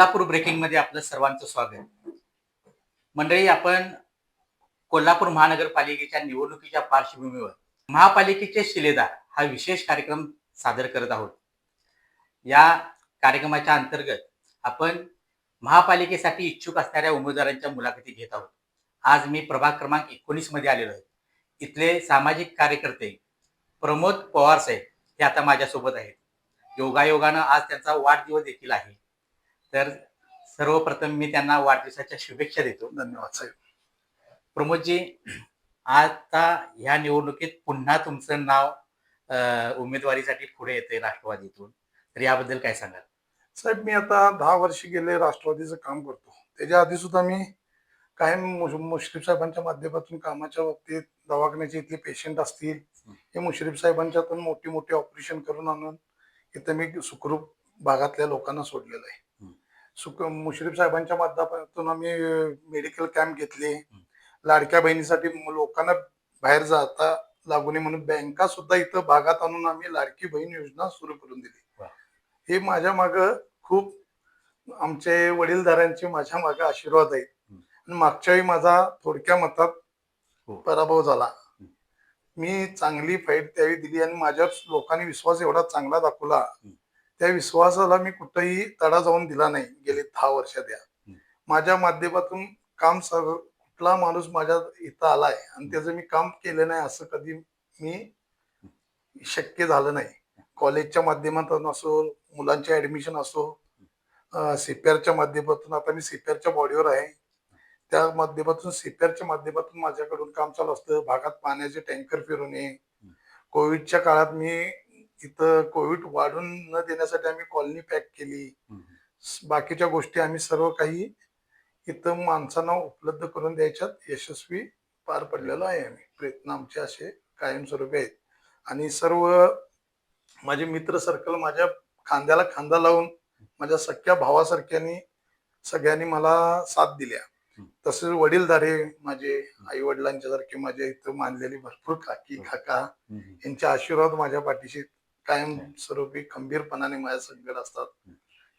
कोल्हापूर ब्रेकिंगमध्ये आपलं सर्वांचं स्वागत मंडळी आपण कोल्हापूर महानगरपालिकेच्या निवडणुकीच्या पार्श्वभूमीवर महापालिकेचे शिलेदार हा विशेष कार्यक्रम सादर करत आहोत. या कार्यक्रमाच्या अंतर्गत आपण महापालिकेसाठी इच्छुक असणाऱ्या उमेदवारांच्या मुलाखती घेत आहोत. आज मी प्रभाग क्रमांक एकोणीसमध्ये आलेलो आहे. इथले सामाजिक कार्यकर्ते प्रमोद पवार साहेब हे आता माझ्यासोबत आहेत. योगायोगानं आज त्यांचा वाढदिवस देखील आहे. तर सर्वप्रथम मी त्यांना वाढदिवसाच्या शुभेच्छा देतो. धन्यवाद साहेब. प्रमोदजी आता ह्या निवडणुकीत पुन्हा तुमचं नाव उमेदवारीसाठी पुढे येते राष्ट्रवादीतून. तर याबद्दल काय सांगाल? साहेब मी आता दहा वर्ष गेले राष्ट्रवादीचं काम करतो. त्याच्या आधी सुद्धा मी काही मुश्रीफ साहेबांच्या माध्यमातून कामाच्या बाबतीत दवाखान्याचे इथले पेशंट असतील हे मुश्रीफ साहेबांच्यातून मोठी मोठी ऑपरेशन करून आणून इथं मी सुखरूप भागातल्या लोकांना सोडलेलं आहे. मुश्रीफ साहेबांच्या माध्यमातून आम्ही मेडिकल कॅम्प घेतले लाडक्या बहिणीसाठी लोकांना बाहेर जाता लागू नये म्हणून बँका सुद्धा इथं भागात आणून आम्ही लाडकी बहीण योजना सुरू करून दिली. हे माझ्या माग खूप आमचे वडीलधाऱ्यांचे माझ्या मागे आशीर्वाद आहेत हम्म. आणि मागच्या वेळी माझा थोडक्या मतात हो. पराभव झाला मी चांगली फाईट त्यावेळी दिली आणि माझ्या लोकांनी विश्वास एवढा चांगला दाखवला. त्या विश्वासाला मी कुठेही तडा जाऊन दिला नाही गेले दहा वर्षात या. माझ्या माध्यमातून काम सग कुठला माणूस माझ्या इथं आलाय आणि त्याचं मी काम केलं नाही असं कधी मी शक्य झालं नाही. कॉलेजच्या माध्यमातून असो मुलांचे ऍडमिशन असो सीपीआरच्या माध्यमातून आता मी सीपीआरच्या बॉडीवर आहे. त्या माध्यमातून सीपीआरच्या माध्यमातून माझ्याकडून काम चालू असतं. भागात पाण्याचे टँकर फिरवणे कोविडच्या काळात मी इथं कोविड वाढून न देण्यासाठी आम्ही कॉलनी पॅक केली. बाकीच्या गोष्टी आम्ही सर्व काही इथं माणसांना उपलब्ध करून द्यायच्यात. यशस्वी पार पडलेलो आहे आम्ही. प्रयत्न आमचे असे कायमस्वरूपी आहेत. आणि सर्व माझे मित्र सर्कल माझ्या खांद्याला खांदा लावून माझ्या सख्या भावासारख्यानी सगळ्यांनी मला साथ दिल्या. तसेच वडीलधारे माझे आई वडिलांच्या सारखे माझ्या इथं मानलेली भरपूर काकी काका यांचे आशीर्वाद माझ्या पाठीशी कायम स्वरूपी खंबीरपणाने माझ्या संकट असतात.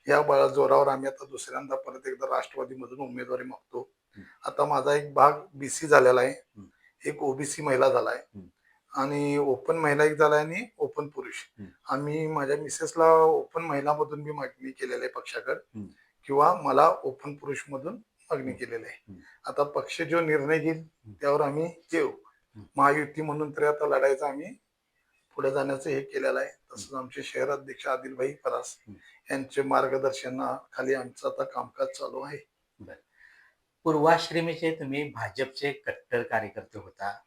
या बळा जोरावर आम्ही आता दुसऱ्यांदा परत एकदा राष्ट्रवादीमधून उमेदवारी मागतो. आता माझा एक भाग बीसी झालेला आहे. एक ओबीसी महिला झालाय. आणि ओपन महिला एक झालाय आणि ओपन पुरुष. आम्ही माझ्या मिसेसला ओपन महिलामधून मी मागणी केलेली आहे पक्षाकडे. किंवा मला ओपन पुरुष मधून मागणी केलेली आहे. आता पक्ष जो निर्णय घेईल त्यावर आम्ही येऊ महायुती म्हणून तरी आता लढायचं आम्ही पुढे जाण्याचं हे केलेलं आहे. तसंच आमचे शहराध्यक्ष आदिलभाई परास यांचे मार्गदर्शनाखाली आमचं आता कामकाज चालू आहे. पूर्वाश्रमीचे तुम्ही भाजपचे कट्टर कार्यकर्ते होता.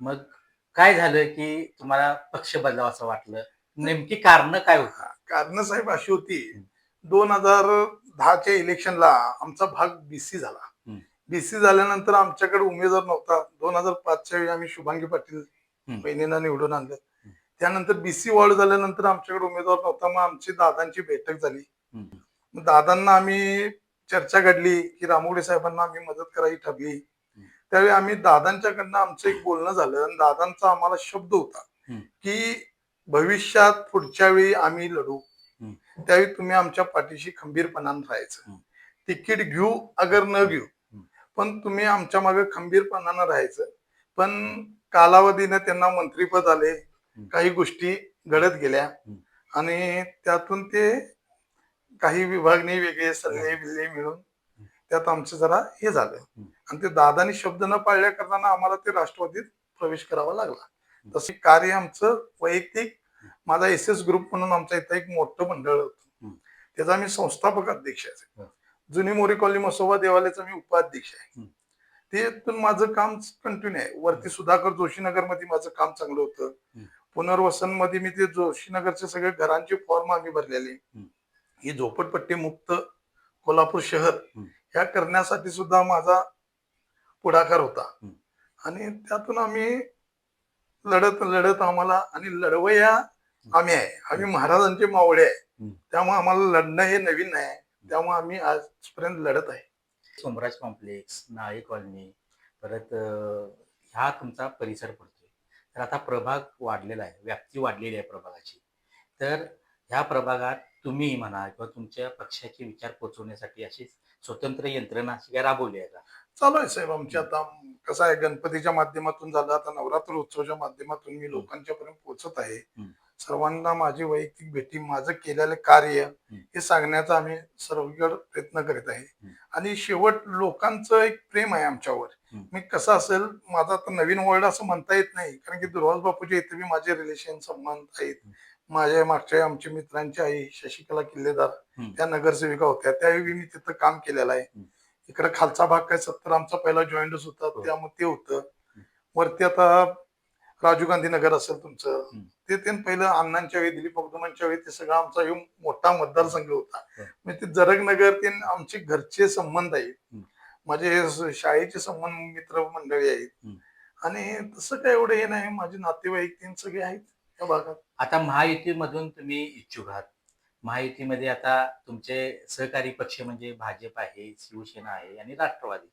मग काय झालं की तुम्हाला पक्ष बदलावा असं वाटलं? नेमकी कारण काय होता? कारण साहेब अशी होती. दोन हजार दहाच्या इलेक्शनला आमचा भाग बीसी झाला. बीसी झाल्यानंतर आमच्याकडे उमेदवार नव्हता. दोन हजार पाचच्या वेळी आम्ही शुभांगी पाटील. बहिणींना निवडून आणलं. त्यानंतर बीसी वॉर्ड झाल्यानंतर आमच्याकडे उमेदवार नव्हता मग आमची दादांची बैठक झाली. मग दादांना आम्ही चर्चा घडली की रामोगडे साहेबांना आम्ही मदत करायची ठरली त्यावेळी आम्ही दादांच्याकडनं आमचं एक बोलणं झालं आणि दादांचा आम्हाला शब्द होता. की भविष्यात पुढच्या वेळी आम्ही लढू. त्यावेळी तुम्ही आमच्या पाठीशी खंबीरपणानं राहायचं. तिकीट घेऊ अगर न घेऊ. पण तुम्ही आमच्या मागे खंबीरपणानं राहायचं पण कालावधीने त्यांना मंत्रीपद आले काही गोष्टी घडत गेल्या. आणि त्यातून ते काही विभागणी वेगळे सल्ले बिल्ले मिळून त्यात आमचं जरा हे झालं. आणि ते दादानी शब्द न पाळल्या करताना आम्हाला ते राष्ट्रवादीत प्रवेश करावा लागला. तसे कार्य आमचं वैयक्तिक माझा एस एस ग्रुप म्हणून आमचा इथं एक मोठं मंडळ होतं. त्याचा मी संस्थापक अध्यक्ष आहे. जुनी मोरी कॉलनी मसोबा देवालयाचा मी उपाध्यक्ष आहे. त्यातून माझं काम कंटिन्यू आहे. वरती सुधाकर जोशीनगरमध्ये माझं काम चांगलं होतं. पुनर्वसनमध्ये मी ते जोशीनगरचे सगळे घरांचे फॉर्म आम्ही भरलेले. ही झोपडपट्टी मुक्त कोल्हापूर शहर. ह्या करण्यासाठी सुद्धा माझा पुढाकार होता. आणि त्यातून आम्ही लढत लढत आम्हाला आणि लढवया आम्ही आहे आम्ही महाराजांचे मावळे आहे. त्यामुळे आम्हाला लढणं हे नवीन नाही त्यामुळे आम्ही आजपर्यंत लढत आहे सोमराज कॉम्प्लेक्स नाळे कॉलनी परत अं, हा तुमचा परिसर पडतोय तर आता प्रभाग वाढलेला आहे व्याप्ती वाढलेली आहे प्रभागाची. तर ह्या प्रभागात तुम्ही म्हणा किंवा तुमच्या पक्षाचे विचार पोहोचवण्यासाठी अशी स्वतंत्र यंत्रणा अशी काय राबवली आहे का? चालू आहे साहेब आमची. आता कसं आहे गणपतीच्या माध्यमातून झालं आता नवरात्र उत्सवाच्या माध्यमातून मी लोकांच्या पर्यंत पोहोचत आहे. सर्वांना माझी वैयक्तिक भेटी माझं केलेलं कार्य हे सांगण्याचा आम्ही सर्वकडे प्रयत्न करीत आहे. आणि शेवट लोकांचं एक प्रेम आहे आमच्यावर. मी कसं असेल माझा आता नवीन वर्ड असं म्हणता येत नाही कारण की दुर्वास बापूच्या इथे बी माझे रिलेशन संबंध आहेत. माझ्या मागच्या आमच्या मित्रांची आई शशिकला किल्लेदार. त्या नगरसेविका होत्या त्यावेळी मी तिथं काम केलेलं आहे. इकडे खालचा भाग काय सत्तर आमचा पहिला जॉईंटच होता हो. त्यामुळे ते होतं वरती आता राजीव गांधी नगर असेल तुमचं. ते ते पहिलं अण्णांच्या वेळी दिलीप मगदुमांच्या वेळी ते सगळं आमचा ह्यो मोठा मतदारसंघ होता हो. म्हणजे ते जरग नगर ते आमचे घरचे संबंध आहेत. माझे शाळेचे संबंध मित्र मंडळी आहेत. आणि तसं काय एवढं हे नाही माझे नातेवाईक तीन सगळे आहेत त्या भागात आता महायुतीमधून तुम्ही इच्छुक आहात महायुतीमध्ये आता तुमचे सहकारी पक्ष म्हणजे भाजप आहे शिवसेना आहे आणि राष्ट्रवादी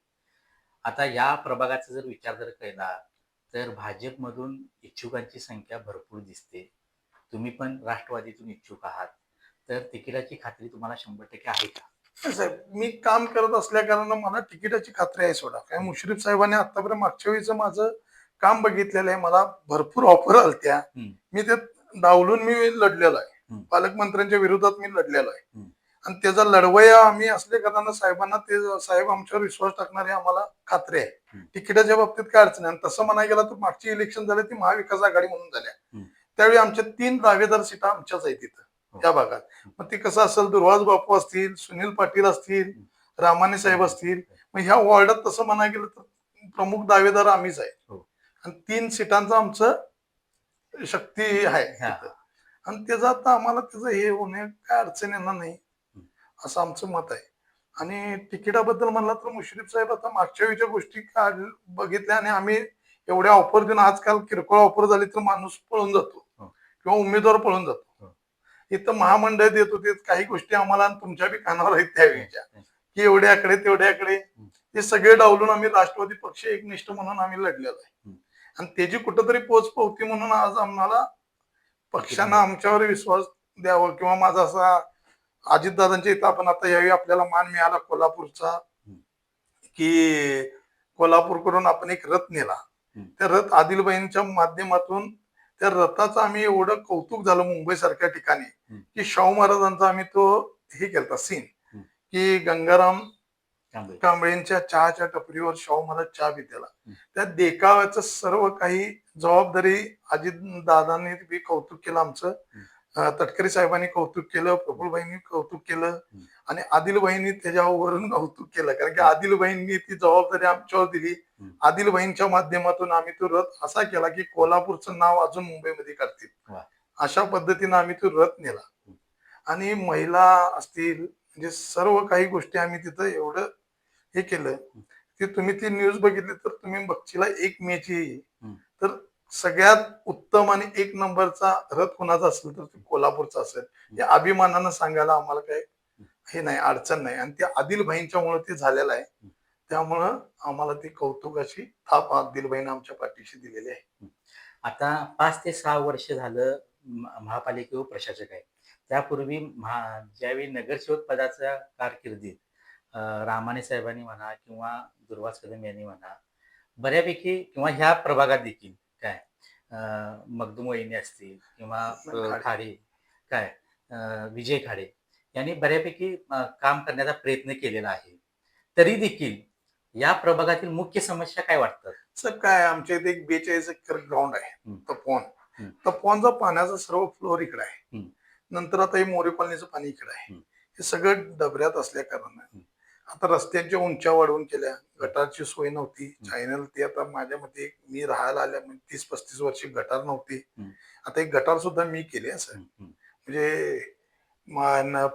आता या प्रभागाचा जर विचार जर केला तर भाजपमधून इच्छुकांची संख्या भरपूर दिसते. तुम्ही पण राष्ट्रवादीतून इच्छुक आहात. तर तिकिटाची खात्री तुम्हाला शंभर टक्के आहे का? नाही साहेब मी काम करत असल्या कारणानं मला तिकिटाची खात्री आहे सोडा. काय मुश्रीफ साहेबांनी आतापर्यंत मागच्या वेळीचं माझं काम बघितलेलं आहे. मला भरपूर ऑफर आलत्या. हम्म. मी ते डावलून मी लढलेलो आहे. हम्म. पालकमंत्र्यांच्या विरोधात मी लढलेलो आहे. हम्म. आणि त्याचा लढवया आम्ही असल्या कारणानं साहेबांना ते साहेब आमच्यावर विश्वास टाकणारे आम्हाला खात्री आहे. तिकिटाच्या बाबतीत काय अडचण आहे आणि तसं म्हणायला गेलं तर मागची इलेक्शन झाली ती महाविकास आघाडी म्हणून झाल्या. त्यावेळी आमच्या तीन दावेदार सीटा आमच्याच आहेत तिथं हो. त्या भागात मग ते कसं असेल दुर्वाज बापू असतील सुनील पाटील असतील रामाने साहेब असतील मग ह्या वॉर्डात तसं म्हणायला गेलं तर प्रमुख दावेदार आम्हीच आहे हो. आणि तीन सीटांचं आमचं शक्ती आहे हा. आणि त्याचं आता आम्हाला त्याचं हे होणे काय अडचण येणार नाही असं आमचं मत आहे आणि तिकिटाबद्दल म्हणलं तर मुश्रीफ साहेब आता मागच्या वेळीच्या गोष्टी बघितल्या आणि आम्ही एवढ्या ऑफर देऊन आजकाल किरकोळ ऑफर झाली तर माणूस पळून जातो. हो. किंवा उमेदवार पळून जातो. हो. इथं महामंडळ देत होते काही गोष्टी आम्हाला तुमच्या बी कानावर आहेत त्यावेळीच्या की एवढ्याकडे तेवढ्याकडे. हे सगळे डावलून आम्ही राष्ट्रवादी पक्ष एकनिष्ठ म्हणून आम्ही लढलेलो आहे. आणि त्याची कुठंतरी पोच पावती म्हणून आज आम्हाला पक्षानं आमच्यावर विश्वास द्यावा किंवा माझा असा अजितदादांच्या इथं आपण आता यावेळी आपल्याला मान मिळाला कोल्हापूरचा. की कोल्हापूर करून आपण एक रथ नेला. त्या रथ आदिलबाईंच्या माध्यमातून त्या रथाचं आम्ही एवढं कौतुक झालं मुंबई सारख्या ठिकाणी. की शाहू महाराजांचा आम्ही तो हे केलता सीन. की गंगाराम कांबळेंच्या चहाच्या टपरीवर शाहू महाराज चहा पितेला. त्या देखाव्याचं सर्व काही जबाबदारी अजित दादांनी कौतुक केलं आमचं. तटकरे साहेबांनी कौतुक केलं प्रफुलबाईंनी कौतुक केलं आणि आदिलबाईंनी त्याच्यावरून कौतुक केलं. कारण की आदिलबाईंनी ती जबाबदारी आमच्यावर दिली. आदिलबाईंच्या माध्यमातून आम्ही तो रथ असा केला की कोल्हापूरचं नाव अजून मुंबईमध्ये काढतील वा. अशा पद्धतीनं आम्ही तो रथ नेला. आणि महिला असतील म्हणजे सर्व काही गोष्टी आम्ही तिथं एवढं हे केलं. की तुम्ही ती न्यूज बघितली तर तुम्ही बघशीला एक मेची. हम्म. तर सगळ्यात उत्तम आणि एक नंबरचा रथ कोणाचा असेल तर ते कोल्हापूरचा असेल. हे अभिमानानं सांगायला आम्हाला काही हे नाही अडचण नाही. आणि ते आदिलबाईंच्यामुळे ते झालेलं आहे. त्यामुळं आम्हाला ती कौतुकाची थाप आदिलबाईनं आमच्या पाठीशी दिलेली आहे. आता पाच ते सहा वर्ष झालं महापालिकेवर प्रशासक आहे. त्यापूर्वी महा ज्यावेळी नगरसेवक पदाच्या कारकिर्दीत रामाने साहेबांनी म्हणा किंवा दुर्वास कदम यांनी म्हणा बऱ्यापैकी किंवा ह्या प्रभागात देखील काय अं, मगदूम वहिनी असतील किंवा खाडे. काय विजय खाडे यांनी बऱ्यापैकी काम करण्याचा प्रयत्न केलेला आहे तरी देखील या प्रभागातील मुख्य समस्या काय वाटतात सर काय आमच्या इथे एक बेचाळीस एकर ग्राउंड आहे. तपोन. तपोनचा पाण्याचा सर्व फ्लोअर इकडे आहे. नंतर आता हे मोरे पाणी इकडे आहे. हे सगळं डबऱ्यात असल्या कारणानं. आता रस्त्यांच्या उंच्या वाढवून केल्या गटारची सोय नव्हती चॅनल ती आता माझ्या मते मी राहायला आल्या तीस पस्तीस वर्षी गटार नव्हती. आता एक गटार सुद्धा मी केली हम्म. म्हणजे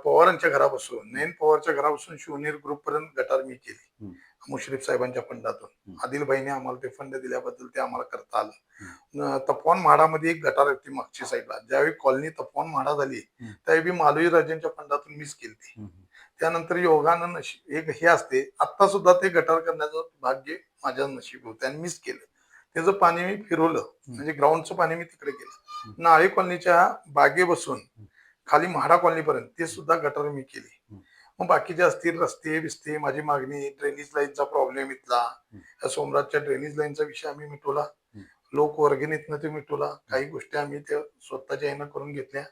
पवारांच्या घरापासून नयन पवारच्या घरापासून शिवनेर ग्रुप पर्यंत गटार मी केली. मुश्रीफ साहेबांच्या फंडातून. आदिलबाईने आम्हाला ते फंड दिल्याबद्दल ते आम्हाला करता आलं तपवान म्हाडामध्ये एक गटार होती मागची साईडला ज्यावेळी कॉलनी तपवान म्हाडा झाली. त्यावेळी मालवी राजांच्या फंडातून मिस केली. त्यानंतर योगानं नशीब एक हे असते आता सुद्धा ते गटार करण्याचं भाग्य माझ्या नशीब होतं आणि मिस केलं. त्याचं पाणी मी फिरवलं म्हणजे ग्राउंडचं पाणी मी तिकडे केलं. नाळे कॉलनीच्या बागे बसून खाली म्हाडा कॉलनीपर्यंत ते सुद्धा गटर मी केली. मग बाकीचे असतील रस्ते बिस्ते माझी मागणी ड्रेनेज लाईनचा प्रॉब्लेम इथला या सोमराजच्या ड्रेनेज लाईनचा विषय आम्ही मिटवला. हम्म. लोक वर्गणीतनं ते मिटवला. काही गोष्टी आम्ही त्या स्वतःच्या यानं करून घेतल्या.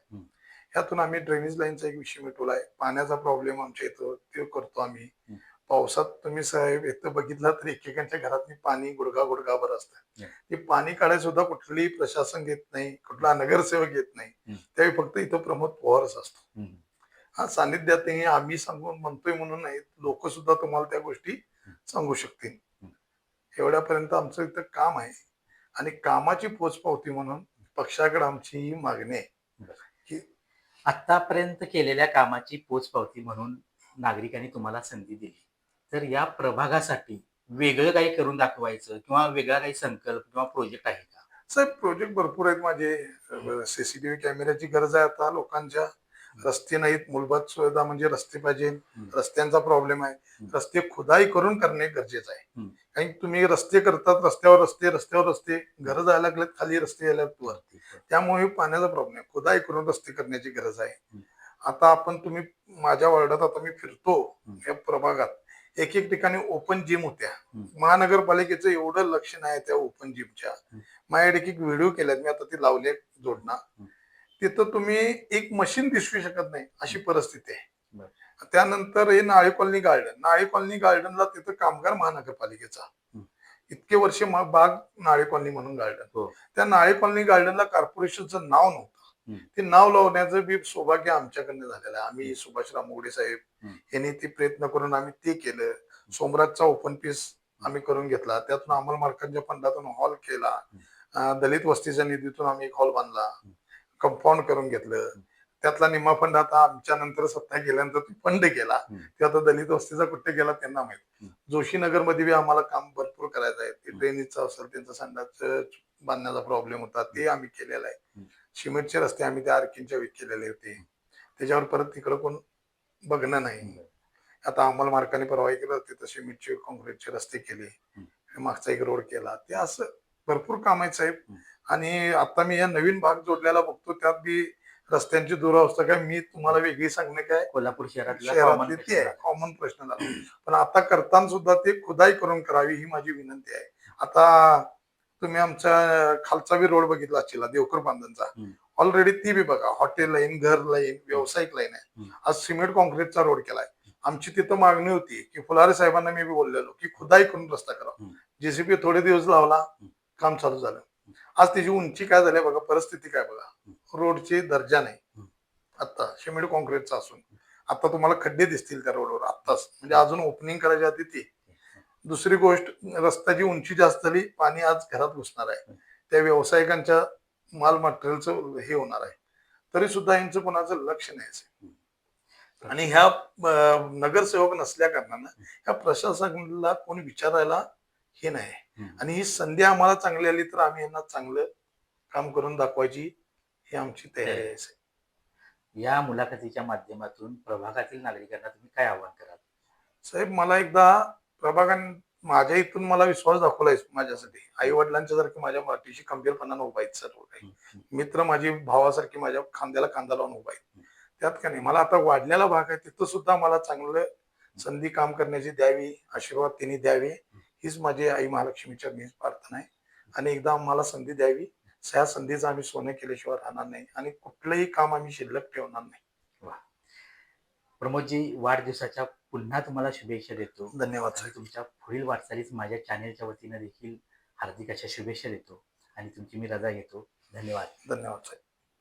हम्म. यातून आम्ही ड्रेनेज लाईनचा एक विषय मिटवलाय पाण्याचा प्रॉब्लेम आमच्या इथं ते करतो आम्ही. पावसात तुम्ही साहेब इथं बघितलं तर एकेकांच्या घरात पाणी गुडगा गुडगाभर असतं. ते पाणी काढायला सुद्धा कुठलंही प्रशासन घेत नाही कुठला नगरसेवक घेत नाही. त्यावेळी फक्त इथं प्रमोद पवारच असतो. हा सानिध्यात आम्ही सांगून म्हणतोय म्हणून नाही लोक सुद्धा तुम्हाला त्या गोष्टी सांगू शकतील. एवढ्यापर्यंत आमचं इथं काम आहे आणि कामाची पोचपावती म्हणून पक्षाकडे आमची ही मागणी आहे आतापर्यंत केलेल्या कामाची पोचपावती म्हणून नागरिकांनी तुम्हाला संधी दिली. तर या प्रभागासाठी वेगळं काही करून दाखवायचं किंवा वेगळा काही संकल्प किंवा प्रोजेक्ट आहे का? साहेब प्रोजेक्ट भरपूर आहेत माझे. सीसीटीव्ही कॅमेऱ्याची गरज आहे आता लोकांच्या. रस्ते नाहीत मूलभूत सुविधा म्हणजे रस्ते पाहिजे. रस्त्यांचा प्रॉब्लेम आहे. रस्ते खुदाई करून करणे गरजेचं आहे. कारण तुम्ही रस्ते करतात रस्त्यावर रस्ते रस्त्यावर रस्ते घर जायला लागलेत खाली रस्ते यायला लागलेत. वर त्यामुळे पाण्याचा प्रॉब्लेम आहे. खुदाई करून रस्ते करण्याची गरज आहे. आता आपण तुम्ही माझ्या वार्डात आता मी फिरतो. या प्रभागात. एक एक ठिकाणी ओपन जिम होत्या. महानगरपालिकेचं एवढं लक्ष नाही त्या ओपन जिमच्या. माझ्याकडे एक एक व्हिडिओ केल्यात. मी आता ती लावले जोडणार. तिथं तुम्ही एक मशीन दिसू शकत नाही अशी परिस्थिती आहे. त्यानंतर हे Nale colony garden. Nale colony गार्डनला तिथं कामगार महानगरपालिकेचा. इतके वर्ष बाग नाळे कॉलनी म्हणून गार्डन. हो. त्या नाळे कॉलनी गार्डनला कॉर्पोरेशनचं नाव नव्हतं. ते नाव लावण्याचं बी सौभाग्य आमच्याकडनं झालेलं आहे. आम्ही सुभाष रामोगडे साहेब. यांनी ते प्रयत्न करून आम्ही ते केलं. सोमराजचा ओपन पीस आम्ही करून घेतला. त्यातून अंमल मार्कांच्या फंडातून हॉल केला. दलित वस्तीच्या निधीतून आम्ही एक हॉल बांधला. कंपाऊंड करून घेतलं. त्यातला निम्मा फंड आता आमच्या नंतर सत्ता गेल्यानंतर तो फंड केला हम्म. ते आता दलित वस्तीचा कुठे गेला त्यांना माहीत. जोशीनगरमध्ये बी आम्हाला काम भरपूर करायचं आहे. ते. ड्रेनेजचं असेल त्यांचा संडास बांधण्याचा प्रॉब्लेम होता. ते आम्ही केलेला आहे. सिमेंटचे रस्ते आम्ही त्या आर्किनच्या वेळी केलेले होते. त्याच्यावर परत तिकडं कोण बघणं नाही. आता अंमल मार्काने परवा केलं तिथं सिमेंटचे कॉन्क्रीटचे रस्ते केले. मागचा एक रोड केला. ते असं भरपूर काम आहे साहेब. आणि आता मी या नवीन भाग जोडलेला बघतो त्यात बी रस्त्यांची दुरावस्था काय मी तुम्हाला वेगळी सांगणे काय कोल्हापूर शहरातला common ते आहे कॉमन प्रश्न झाला. पण आता करताना सुद्धा ते खुदाई करून करावी ही माझी विनंती आहे. आता तुम्ही आमच्या खालचा बी रोड बघितला असतील देवकर हम्म. ऑलरेडी ती बी बघा हॉटेल लाईन घर लाईन व्यावसायिक लाईन आहे. आज सिमेंट कॉन्क्रीटचा रोड केलाय. आमची तिथं मागणी होती की फुलारे साहेबांना मी बोललेलो की खुदाई करून रस्ता करा. जेसीबी थोडे दिवस लावला काम चालू झालं. आज त्याची उंची काय झाली बघा परिस्थिती काय बघा. रोडची दर्जा नाही. हम्म. आता सिमेंट कॉन्क्रीटचा असून. आता तुम्हाला खड्डे दिसतील त्या रोडवर आत्ताच. म्हणजे अजून ओपनिंग करायच्या आधी ती. दुसरी गोष्ट रस्त्याची उंची जास्त झाली पाणी आज घरात घुसणार आहे. त्या व्यावसायिकांच्या माल मटेरियलचं हे होणार आहे. तरी सुद्धा यांचं कोणाचं लक्ष नाही. आणि ह्या नगरसेवक नसल्या कारणानं ह्या प्रशासनाला कोणी विचारायला हे नाही. आणि ही संधी आम्हाला चांगली आली तर आम्ही यांना चांगलं काम करून दाखवायची ही आमची तयारी आहे. या मुलाखतीच्या माध्यमातून प्रभागातील नागरिकांना तुम्ही काय आवाहन कराल? साहेब मला एकदा प्रभागान माझ्या इथून मला विश्वास दाखवलाय माझ्यासाठी. आई वडिलांच्या सारखी माझ्या पाठीशी खंबीरपणानं उभा आहेत सर्व काही. मित्र माझी भावासारखी माझ्या खांद्याला खांदा लावून उभा आहेत. त्यात का नाही मला आता वाढलेला भाग आहे तिथं सुद्धा मला चांगलं संधी काम करण्याची द्यावी आशीर्वाद त्यांनी द्यावे. हीच माझी आई महालक्ष्मीच्या मी प्रार्थना आहे. आणि एकदा आम्हाला संधी द्यावी. ह्या संधीचं आम्ही सोनं केल्याशिवाय राहणार नाही. आणि कुठलंही काम आम्ही शिल्लक ठेवणार नाही. प्रमोदजी वाढदिवसाच्या पुन्हा तुम्हाला शुभेच्छा देतो. धन्यवाद. साहेब तुमच्या पुढील वाटचालीस माझ्या चॅनेलच्या वतीनं देखील हार्दिक अशा शुभेच्छा देतो. आणि तुमची मी रजा घेतो. धन्यवाद. धन्यवाद साहेब.